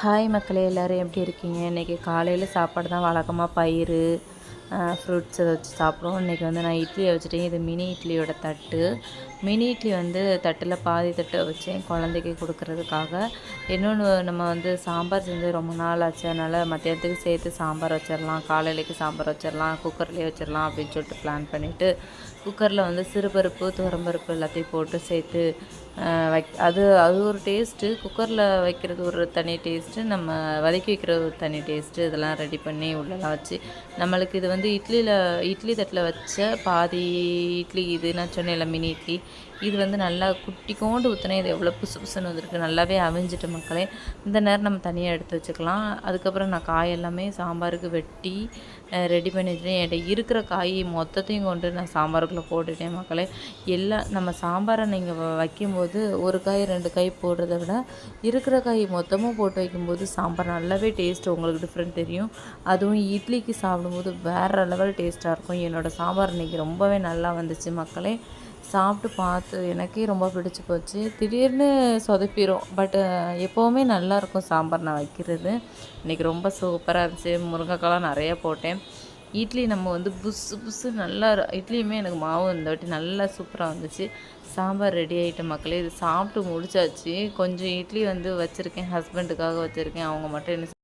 Hi மக்களே எல்லோரும் எப்படி இருக்கீங்க? இன்றைக்கி காலையில் சாப்பாடு தான் வழக்கமாக பயிர் ஃப்ரூட்ஸ் அதை வச்சு சாப்பிடுவோம் இன்றைக்கி வந்து நான் இட்லியை வச்சுட்டேன். இது மினி இட்லியோட தட்டு. மினி இட்லி வந்து தட்டில் பாதி தட்டை வச்சேன் குழந்தைக்கு கொடுக்குறதுக்காக. இன்னொன்று நம்ம வந்து சாம்பார் செஞ்சு ரொம்ப நாள் ஆச்சு. அதனால் மத்தியானத்துக்கு சேர்த்து சாம்பார் வச்சிடலாம். காலையிலைக்கு சாம்பார் வச்சிடலாம். குக்கர்லேயே வச்சிடலாம் அப்படின்னு சொல்லிட்டு பிளான் பண்ணிவிட்டு குக்கரில் வந்து சிறுபருப்பு துவரம்பருப்பு எல்லாத்தையும் போட்டு சேர்த்து வைக் அது அது ஒரு டேஸ்ட்டு குக்கரில் வைக்கிறது ஒரு தனி டேஸ்ட்டு நம்ம வதக்கி வைக்கிறது ஒரு தனி டேஸ்ட்டு இதெல்லாம் ரெடி பண்ணி உள்ளெல்லாம் வச்சு நம்மளுக்கு இது வந்து வந்து இட்லியில் இட்லி தட்டில் வச்ச பாதி இட்லி இது நான் சொன்னேன் மினி இட்லி. இது வந்து நல்லா குட்டிக்கோண்டு ஊற்றினேன் இது எவ்வளோ புசு புசுன்னு வந்திருக்கு. நல்லாவே அவிஞ்சிட்டு மக்களே. இந்த நேரம் நம்ம தனியாக எடுத்து வச்சுக்கலாம். அதுக்கப்புறம் நான் காய் எல்லாமே சாம்பாருக்கு வெட்டி ரெடி பண்ணி வச்சுட்டேன் என்கிட்ட இருக்கிற காய் மொத்தத்தையும் கொண்டு நான் சாம்பாருக்குள்ளே போட்டுட்டேன் மக்களே. எல்லாம் நம்ம சாம்பாரை நீங்கள் வைக்கும்போது ஒரு காய் ரெண்டு காய் போடுறத விட இருக்கிற காய் மொத்தமும் போட்டு வைக்கும்போது சாம்பார் நல்லாவே டேஸ்ட் உங்களுக்கு டிஃப்ரெண்ட் தெரியும். அதுவும் இட்லிக்கு சாப்பிடும்போது வேறு லெவல் டேஸ்ட்டாக இருக்கும். என்னோடய சாம்பார் இன்றைக்கி ரொம்பவே நல்லா வந்துச்சு மக்களே. சாப்பிட்டு பார்த்து எனக்கே ரொம்ப பிடிச்சி போச்சு. திடீர்னு சொதப்பிடும் பட்டு எப்போவுமே நல்லாயிருக்கும் சாம்பார் நான் வைக்கிறது. இன்றைக்கி ரொம்ப சூப்பராக இருந்துச்சு. முருங்கைக்காலாம் நிறையா போட்டேன். இட்லி நம்ம வந்து புஸ்ஸு புஸ்ஸு நல்லா இட்லியுமே எனக்கு மாவு இந்த வாட்டி நல்லா சூப்பராக வந்துச்சு. சாம்பார் ரெடி ஆகிட்ட மக்களே. இது சாப்பிட்டு முடிச்சாச்சு. கொஞ்சம் இட்லி வந்து வச்சுருக்கேன். ஹஸ்பண்டுக்காக வச்சுருக்கேன். அவங்க மட்டும் என்ன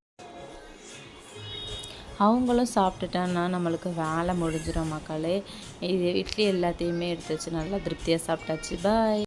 அவங்களும் சாப்பிட்டுட்டான்னா நம்மளுக்கு வேலை முடிஞ்சிடும் மக்களே. இது இட்லி எல்லாத்தையுமே எடுத்து வச்சு நல்லா திருப்தியாக சாப்பிட்டாச்சு. பாய்